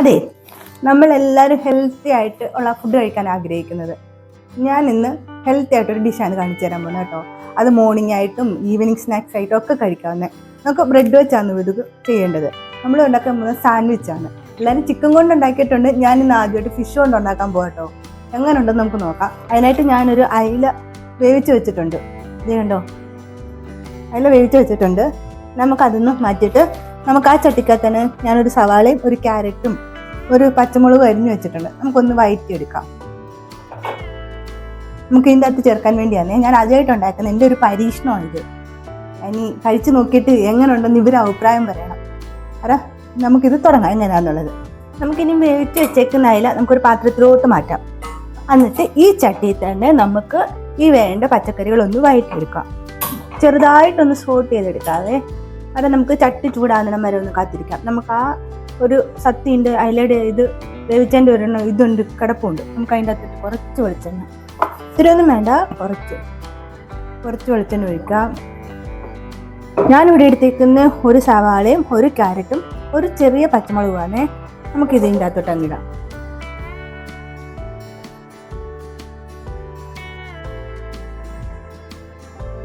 അതെ നമ്മളെല്ലാവരും ഹെൽത്തി ആയിട്ട് ഉള്ള ഫുഡ് കഴിക്കാൻ ആഗ്രഹിക്കുന്നത്. ഞാൻ ഇന്ന് ഹെൽത്തി ആയിട്ടൊരു ഡിഷാണ് കാണിച്ചു തരാൻ പോകുന്നത് കേട്ടോ. അത് മോർണിംഗ് ആയിട്ടും ഈവനിങ് സ്നാക്സ് ആയിട്ടും ഒക്കെ കഴിക്കാവുന്നത് നമുക്ക് ബ്രെഡ് വെച്ചാണ് ഇത് ചെയ്യേണ്ടത്. നമ്മൾ ഉണ്ടാക്കാൻ പോകുന്നത് സാൻഡ്വിച്ച് ആണ്. എല്ലാവരും ചിക്കൻ കൊണ്ട് ഉണ്ടാക്കിയിട്ടുണ്ട്. ഞാൻ ഇന്ന് ആദ്യമായിട്ട് ഫിഷ് കൊണ്ട് ഉണ്ടാക്കാൻ പോകട്ടോ കേട്ടോ. എങ്ങനെ ഉണ്ടെന്ന് നമുക്ക് നോക്കാം. അതിനായിട്ട് ഞാനൊരു അയില വേവിച്ച് വെച്ചിട്ടുണ്ട്. ഇത് കണ്ടോ? അയില വേവിച്ച് വെച്ചിട്ടുണ്ട്. നമുക്കതൊന്ന് മാറ്റിയിട്ട് നമുക്ക് ആ ചട്ടിക്കകത്ത് തന്നെ ഞാനൊരു സവാളയും ഒരു ക്യാരറ്റും ഒരു പച്ചമുളക് അരിഞ്ഞു വെച്ചിട്ടുണ്ട്. നമുക്കൊന്ന് വയറ്റി എടുക്കാം നമുക്ക് ഇതിന്റെ അകത്ത് ചേർക്കാൻ വേണ്ടിയാണ്. ഞാൻ ആദ്യമായിട്ട് ഉണ്ടാക്കുന്നത് എന്റെ ഒരു പരീക്ഷണമാണിത്. ഇനി കഴിച്ചു നോക്കിയിട്ട് എങ്ങനെ ഉണ്ടെന്ന് ഇവർ അഭിപ്രായം പറയണം. അറ നമുക്കിത് തുടങ്ങാം എങ്ങനെയാണെന്നുള്ളത് നമുക്കിനി വേവിച്ച് വെച്ചേക്കുന്ന അയില നമുക്കൊരു പാത്രത്തിലോട്ട് മാറ്റാം. എന്നിട്ട് ഈ ചട്ടിയിൽ തന്നെ നമുക്ക് ഈ വേണ്ട പച്ചക്കറികളൊന്ന് വഴറ്റിയെടുക്കാം ചെറുതായിട്ടൊന്ന് സോട്ട് ചെയ്തെടുക്കാതെ അത് നമുക്ക് ചട്ടി ചൂടാകുന്ന വരെ ഒന്ന് കാത്തിരിക്കാം. നമുക്ക് ആ ഒരു സത്തിന്റെ അയലയുടെ ഇത് വേവിച്ചതിന്റെ ഒരു ഇതുണ്ട് കിടപ്പുണ്ട്. നമുക്ക് അതിന്റെ അകത്തിട്ട് കുറച്ച് വെളിച്ചെണ്ണ. ഇത്തിരിയൊന്നും വേണ്ട കുറച്ച്. കുറച്ച് വെളിച്ചെണ്ണ ഒഴിക്കാം ഞാനിവിടെ എടുത്തേക്കുന്ന ഒരു സവാളയും ഒരു ക്യാരറ്റും ഒരു ചെറിയ പച്ചമുളകുമാണ്. നമുക്ക് ഇതിന്റെ അകത്തോട്ട് അങ്ങിടാം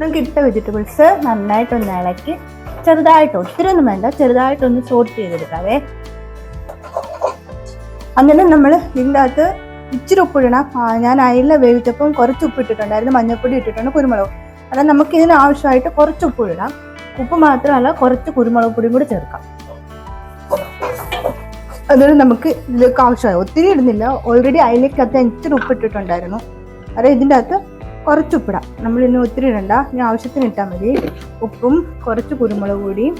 നമുക്ക് ഇട്ട വെജിറ്റബിൾസ് നന്നായിട്ടൊന്ന് ഇളക്കി ചെറുതായിട്ട് ഒത്തിരി ഒന്നും വേണ്ട ചെറുതായിട്ടൊന്ന് സോർട്ട് ചെയ്തെടുക്കാവേ. അങ്ങനെ നമ്മൾ ഇതിന്റെ അകത്ത് ഇച്ചിരി ഉപ്പിടണം. ഞാൻ അയില വേവിച്ചപ്പം കുറച്ച് ഉപ്പ് ഇട്ടിട്ടുണ്ടായിരുന്നു മഞ്ഞൾപ്പൊടി ഇട്ടിട്ടുണ്ട് കുരുമുളക്. അതായത് നമുക്ക് ഇതിന് ആവശ്യമായിട്ട് കുറച്ച് ഉപ്പ് ഇടാം ഉപ്പ് മാത്രമല്ല കുറച്ച് കുരുമുളക് പൊടിയും കൂടി ചേർക്കാം. അതുകൊണ്ട് നമുക്ക് ഇതിലേക്ക് ആവശ്യമായി. ഒത്തിരി ഇടുന്നില്ല. ഓൾറെഡി അയിലേക്കകത്ത് ഇച്ചിരി ഉപ്പ് ഇട്ടിട്ടുണ്ടായിരുന്നു അതായത് ഇതിന്റെ അകത്ത് കുറച്ച് ഉപ്പിടാം. നമ്മൾ ഇന്ന് ഒത്തിരി ഇടണ്ട. ഇനി ആവശ്യത്തിന് ഇട്ടാൽ മതി. ഉപ്പും കുറച്ച് കുരുമുളക് പൊടിയും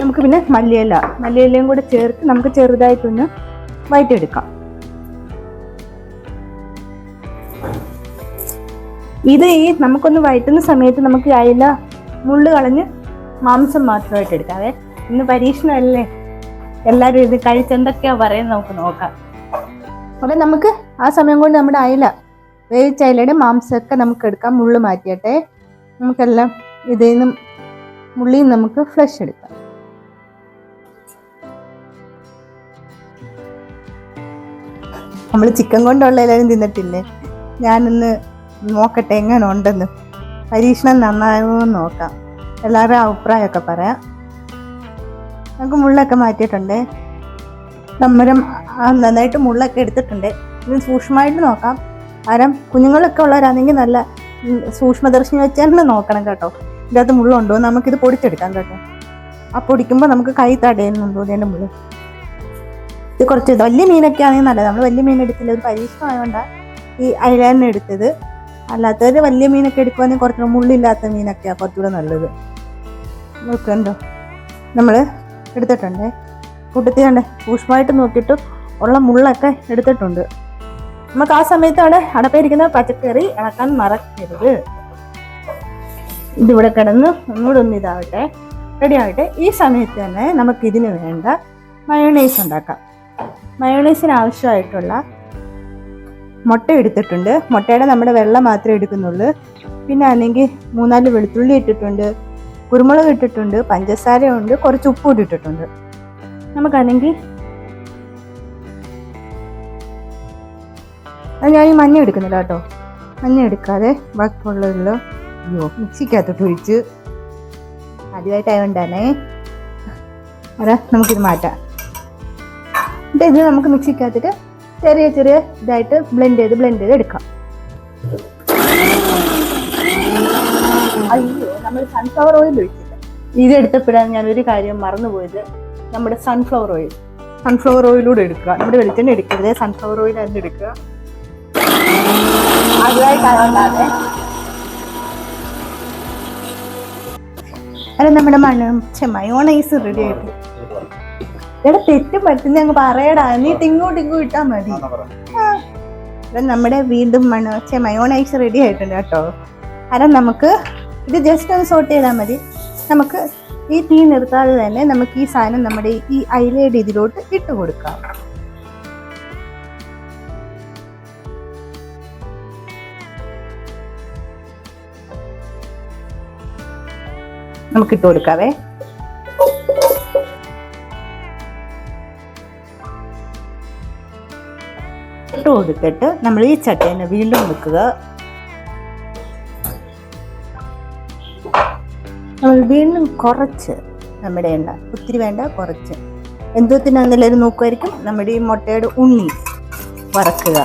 നമുക്ക് പിന്നെ മല്ലിയില മല്ലിയിലയും കൂടെ ചേർത്ത് നമുക്ക് ചെറുതായിട്ടൊന്ന് വയറ്റെടുക്കാം ഇത് ഈ നമുക്കൊന്ന് വയറ്റുന്ന സമയത്ത് നമുക്ക് അയില മുള്ളു കളഞ്ഞ് മാംസം മാത്രമായിട്ട് എടുക്കാവേ. ഇന്ന് പരീക്ഷണമല്ലേ? എല്ലാവരും ഇത് കഴിച്ചെന്തൊക്കെയാ പറയുന്നത് നമുക്ക് നോക്കാം. അപ്പം നമുക്ക് ആ സമയം കൊണ്ട് നമ്മുടെ അയില വേവിച്ച അയിലയുടെ മാംസമൊക്കെ നമുക്ക് എടുക്കാം. മുള്ളു മാറ്റിയട്ടെ. നമുക്കെല്ലാം ഇതിൽ നിന്നും മുള്ളിയിൽ നമുക്ക് ഫ്ലഷ് എടുക്കാം. നമ്മൾ ചിക്കൻ കൊണ്ടുള്ള എല്ലാവരും തിന്നിട്ടില്ലേ? ഞാനൊന്ന് നോക്കട്ടെ എങ്ങനെ ഉണ്ടെന്ന് പരീക്ഷണം നന്നായോ എന്ന് നോക്കാം. എല്ലാവരുടെയും അഭിപ്രായമൊക്കെ പറയാം. നമുക്ക് മുള്ളൊക്കെ മാറ്റിയിട്ടുണ്ട്. നമ്മരം നന്നായിട്ട് മുള്ളൊക്കെ എടുത്തിട്ടുണ്ട്. ഇത് സൂക്ഷ്മമായിട്ട് നോക്കാം. കാരണം കുഞ്ഞുങ്ങളൊക്കെ ഉള്ളവരാണെങ്കിൽ നല്ല സൂക്ഷ്മദർശിനി വെച്ച് തന്നെ നോക്കണം കേട്ടോ. ഇതിനകത്ത് മുള്ളുണ്ടോ? നമുക്കിത് പൊടിച്ചെടുക്കാം കേട്ടോ. ആ പൊടിക്കുമ്പോൾ നമുക്ക് കൈ തടയുന്നുണ്ടോ ഇതിന്റെ മുള്ള്. ഇത് കുറച്ച് വലിയ മീനൊക്കെ ആണെങ്കിൽ നല്ലത്. നമ്മൾ വലിയ മീൻ എടുത്തില്ല. ഒരു പരീക്ഷണം ആയതുകൊണ്ടാണ് ഈ അയലാൻ എടുത്തത്. അല്ലാത്തവർ വലിയ മീനൊക്കെ എടുക്കുവാണെങ്കിൽ കുറച്ചുകൂടെ മുള്ളില്ലാത്ത മീനൊക്കെയാണ് കുറച്ചുകൂടെ നല്ലത്. നോക്കണ്ടോ? നമ്മൾ എടുത്തിട്ടുണ്ട്. കൂട്ടത്തിൽ കണ്ടേ? സൂക്ഷ്മമായിട്ട് നോക്കിയിട്ട് ഉള്ള മുള്ളൊക്കെ എടുത്തിട്ടുണ്ട്. നമുക്ക് ആ സമയത്താണ് അടപ്പിരിക്കുന്ന പച്ചക്കറി ഇളക്കാൻ മറക്കരുത്. ഇതിവിടെ കിടന്ന് ഒന്നുകൂടെ ഒന്ന് ഇതാവട്ടെ. റെഡി ആവട്ടെ ഈ സമയത്ത് തന്നെ നമുക്ക് ഇതിന് വേണ്ട മയോണൈസ് ഉണ്ടാക്കാം. മയോണൈസിന് ആവശ്യമായിട്ടുള്ള മുട്ട എടുത്തിട്ടുണ്ട്. മുട്ടയുടെ നമ്മുടെ വെള്ളം മാത്രമേ എടുക്കുന്നുള്ളൂ. പിന്നെ ആണെങ്കിൽ മൂന്നാൽ വെളുത്തുള്ളി ഇട്ടിട്ടുണ്ട് കുരുമുളക് ഇട്ടിട്ടുണ്ട് പഞ്ചസാര ഉണ്ട് കുറച്ച് ഉപ്പ് കൂടി ഇട്ടിട്ടുണ്ട്. നമുക്കാണെങ്കിൽ അത് ഞാൻ ഈ മഞ്ഞ എടുക്കുന്നില്ല കേട്ടോ. മഞ്ഞ എടുക്കാതെ ബാക്കിയുള്ളതിലോ അയ്യോ മിക്സിക്കകത്തോട്ട് ഒഴിച്ച് ആദ്യമായിട്ടായതുകൊണ്ടാണേ അതാ നമുക്കിത് മാറ്റാം. എന്നിട്ട് ഇത് നമുക്ക് മിക്സിക്കകത്തിട്ട് ചെറിയ ചെറിയ ഇതായിട്ട് ബ്ലെൻഡ് ചെയ്ത് ബ്ലെൻഡ് ചെയ്ത് എടുക്കാം. അയ്യോ നമ്മൾ സൺഫ്ലവർ ഓയിൽ ഒഴിച്ചില്ല ഇത് എടുത്തപ്പോഴാണ് ഞാൻ ഒരു കാര്യം മറന്നുപോയത്. നമ്മുടെ സൺഫ്ലവർ ഓയിൽ സൺഫ്ലവർ ഓയിലൂടെ എടുക്കുക. നമ്മുടെ വെളിച്ചെണ്ണ എടുക്കരുത് സൺഫ്ലവർ ഓയിൽ തന്നെ എടുക്കുക. അല്ല നമ്മുടെ മണം മയോണൈസ് റെഡി ആയിട്ട്. എടാ തെറ്റും പറ്റുന്ന അങ്ങ് പറയടാ. നീ ടിങ്ങു ഇങ്ങോട്ട് ഇട്ടാ മതി. ആ. നമ്മുടെ വീണ്ടും മണ ചെ മയോണൈസ് റെഡി ആയിട്ടുണ്ട് കേട്ടോ. കാരണം നമുക്ക് ഇത് ജസ്റ്റ് ഒന്ന് സോട്ട് ചെയ്താൽ മതി. നമുക്ക് ഈ തീ നിർത്താതെ തന്നെ നമുക്ക് ഈ സാധനം നമ്മുടെ ഈ അയിലയുടെ ഇതിലോട്ട് ഇട്ട് കൊടുക്കാം. നമുക്ക് ഇട്ട് കൊടുക്കാവേ. കൊടുത്തിട്ട് നമ്മൾ ഈ ചട്ടേനെ വീണ്ടും വെക്കുക. നമ്മൾ വീണ്ടും കുറച്ച് നമ്മുടെ എണ്ണ ഒത്തിരി വേണ്ട കുറച്ച്. എന്തോത്തിനാണെന്നുള്ളൊരു നോക്കുമായിരിക്കും നമ്മുടെ ഈ മുട്ടയുടെ ഉണ്ണി വറക്കുക.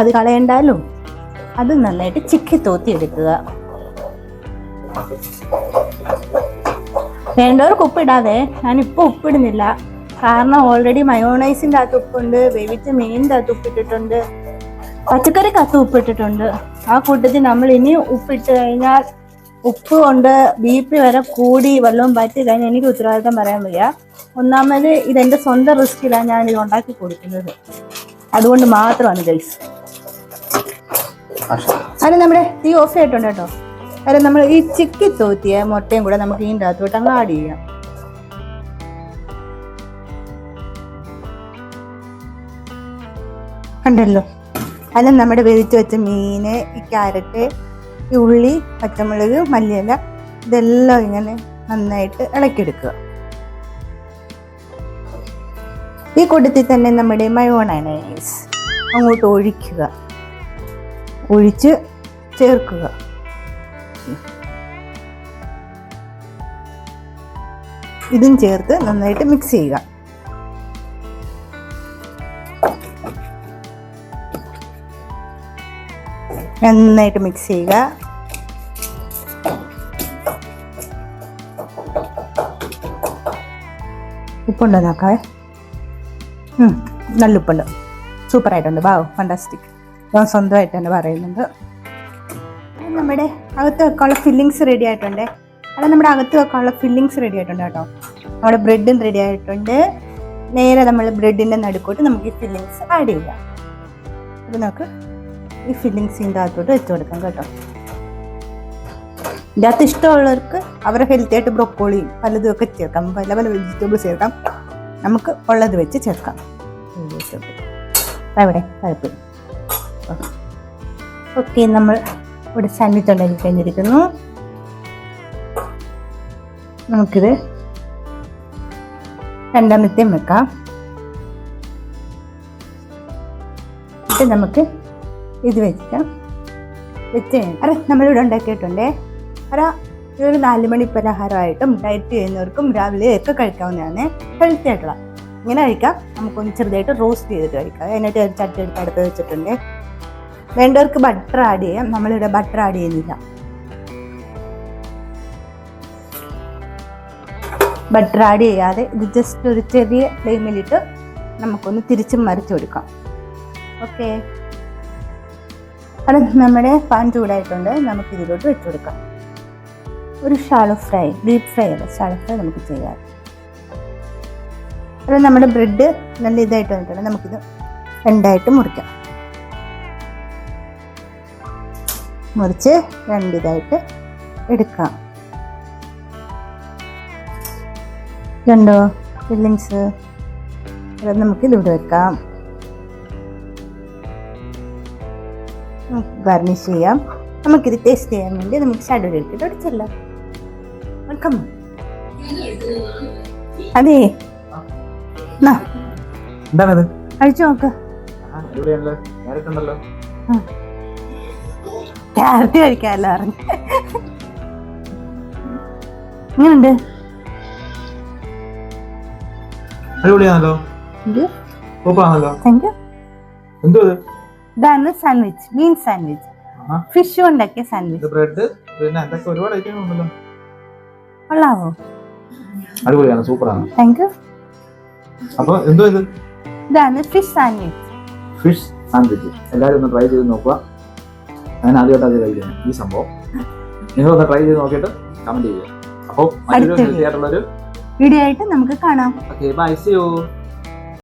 അത് കളയണ്ടാലോ അത് നന്നായിട്ട് ചിക്കി തോത്തി എടുക്കുക വേണ്ടവർക്ക് ഉപ്പിടാതെ ഞാനിപ്പോൾ ഉപ്പിടുന്നില്ല. കാരണം ഓൾറെഡി മയോണൈസിന്റെ അകത്ത് ഉപ്പുണ്ട് വേവിച്ച മീനിന്റെ അകത്ത് ഉപ്പിട്ടിട്ടുണ്ട് പച്ചക്കറിക്കകത്ത് ഉപ്പിട്ടിട്ടുണ്ട്. ആ കൂട്ടത്തിൽ നമ്മൾ ഇനി ഉപ്പിട്ട് കഴിഞ്ഞാൽ ഉപ്പ് കൊണ്ട് ബി പി വരെ കൂടി വല്ലതും പറ്റി കഴിഞ്ഞാൽ എനിക്ക് ഉത്തരവാദിത്തം പറയാൻ വയ്യ. ഒന്നാമത് ഇതെന്റെ സ്വന്തം റിസ്കിലാണ് ഞാൻ ഇത് ഉണ്ടാക്കി കൊടുക്കുന്നത്. അതുകൊണ്ട് മാത്രമാണ് ഗൈസ് അത് നമ്മുടെ തീ ഓഫ് ആയിട്ടുണ്ട് കേട്ടോ. കാരണം നമ്മൾ ഈ ചിക്കി തോത്തിയ മുട്ടയും കൂടെ നമുക്ക് ഇതിന്റെ അകത്തോട്ട് അങ്ങ് ആഡ് ചെയ്യാം. കണ്ടല്ലോ? അതിന് നമ്മുടെ വേവിച്ച് വെച്ച മീന് ഈ ക്യാരറ്റ് ഈ ഉള്ളി പച്ചമുളക് മല്ലിയില ഇതെല്ലാം ഇങ്ങനെ നന്നായിട്ട് ഇളക്കിയെടുക്കുക. ഈ കൂട്ടത്തിൽ തന്നെ നമ്മുടെ മയോണൈസ് അങ്ങോട്ട് ഒഴിക്കുക. ഒഴിച്ച് ചേർക്കുക. ഇതും ചേർത്ത് നന്നായിട്ട് മിക്സ് ചെയ്യുക. നന്നായിട്ട് മിക്സ് ചെയ്യുക. ഉപ്പുണ്ടോ നോക്കാവേ? നല്ല ഉപ്പുണ്ട്. സൂപ്പറായിട്ടുണ്ട് വാവ് ഫണ്ടാസ്റ്റിക് ഞാൻ സ്വന്തമായിട്ട് തന്നെ പറയുന്നുണ്ട്. നമ്മുടെ അകത്ത് വെക്കാനുള്ള ഫില്ലിങ്സ് റെഡി ആയിട്ടുണ്ട്. അത് നമ്മുടെ അകത്ത് വെക്കാനുള്ള ഫില്ലിങ്സ് റെഡി ആയിട്ടുണ്ട് കേട്ടോ. നമ്മുടെ ബ്രെഡും റെഡി ആയിട്ടുണ്ട്. നേരെ നമ്മൾ ബ്രെഡിന്റെ നടുക്കോട്ട് നമുക്ക് ഈ ഫില്ലിങ്സ് ആഡ് ചെയ്യാം. അത് നമുക്ക് ഈ ഫില്ലിങ്സ് ഇതിന്റെ അകത്തോട്ട് വെച്ച് കൊടുക്കാം കേട്ടോ. ഇതിന്റെ അകത്ത് ഇഷ്ടമുള്ളവർക്ക് അവരെ ഹെൽത്തി ആയിട്ട് ബ്രൊക്കോളിയും പലതും ഒക്കെ ചേർക്കാം. പല പല വെജിറ്റബിൾസ് ചേർക്കാം. നമുക്ക് ഉള്ളത് വെച്ച് ചേർക്കാം. അവിടെ കുഴപ്പമില്ല ഓക്കെ നമ്മൾ ഇവിടെ ഉണ്ടാക്കി കഴിഞ്ഞിരിക്കുന്നു. നമുക്കിത് രണ്ടാമത്തെയും വെക്കാം. എന്നിട്ട് നമുക്ക് ഇത് വെക്കാം. വെച്ച് അറ നമ്മളിവിടെ ഉണ്ടാക്കിയിട്ടുണ്ടേ. അറ ഇതൊരു നാല് മണി പലഹാരമായിട്ടും ഡയറ്റ് ചെയ്യുന്നവർക്കും രാവിലെ ഒക്കെ കഴിക്കാവുന്നതാണ്. ഹെൽത്തി ആയിട്ടുള്ള. ഇങ്ങനെ കഴിക്കാം. നമുക്കൊന്ന് ചെറുതായിട്ട് റോസ്റ്റ് ചെയ്തിട്ട് കഴിക്കാം. എന്നിട്ട് ചട്ടി എടുത്ത് അടുത്ത് വെച്ചിട്ടുണ്ട്. വേണ്ടവർക്ക് ബട്ടർ ആഡ് ചെയ്യാം. നമ്മളിവിടെ ബട്ടർ ആഡ് ചെയ്യുന്നില്ല. ബട്ടർ ആഡ് ചെയ്യാതെ ഇത് ജസ്റ്റ് ഒരു ചെറിയ ഫ്ലെയിമിലിട്ട് നമുക്കൊന്ന് തിരിച്ചും മറിച്ച് കൊടുക്കാം ഓക്കെ അത് നമ്മുടെ പാൻ ചൂടായിട്ടുണ്ട്. നമുക്ക് ഇതിലോട്ട് വെച്ച് കൊടുക്കാം. ഒരു ഷാലോ ഫ്രൈ ഡീപ്പ് ഫ്രൈ അല്ല ഷാലോ ഫ്രൈ നമുക്ക് ചെയ്യാം. അത് നമ്മുടെ ബ്രെഡ് നല്ല ഇതായിട്ട് വന്നിട്ടുണ്ട് നമുക്കിത് രണ്ടായിട്ട് മുറിക്കാം. മുറിച്ച് രണ്ടിതായിട്ട് എടുക്കാം. കണ്ടോ? ഫില്ലിങ്സ് അത് നമുക്ക് ഇതിവിടെ വെക്കാം. ഗാർണിഷ് ചെയ്യാം. നമുക്കിത് ടേസ്റ്റ് ചെയ്യാൻ വേണ്ടി നമുക്ക് ഷാഡോ എടുത്തിട്ട് അടിച്ചല്ലോ വെൽക്കം. അതെ. എന്താണത്? അഴിച്ചു നോക്ക്. ക്യാരറ്റ് കഴിക്കാമല്ലോ പറഞ്ഞു. എങ്ങനെയുണ്ട് അടിപൊളിയാണല്ലോ. ഇതാണ് സാൻഡ്വിച്ച് മീൻ സാൻഡ്വിച്ച്. ഫിഷ് കൊണ്ടൊക്കെ ഇത് സാൻഡ്വിച്ച് ബ്രെഡ് പിന്നെ എന്തൊക്കെ ഒരുപാട് ഐറ്റം ഉണ്ടല്ലോ. കൊള്ളാവോ? അടിപൊളിയാണ് സൂപ്പറാണ്. താങ്ക് യു അപ്പൊ എന്തോ ഇത്? ഇതാണ് ഫിഷ് സാൻഡ്വിച്ച് ഫിഷ് സാൻഡ്വിച്ച് എല്ലാവരും ഒന്ന് ട്രൈ ചെയ്ത് നോക്കുക. ഞാൻ ആദ്യമായിട്ട് അത് കഴിക്കുന്നത്. ഈ സംഭവം. നിങ്ങളൊന്ന് ട്രൈ ചെയ്ത് നോക്കിയിട്ട് കമന്റ് ചെയ്യുക. അപ്പോൾ ഹെൽത്തി വീഡിയോ ആയിട്ട് നമുക്ക് കാണാം. Okay bye C U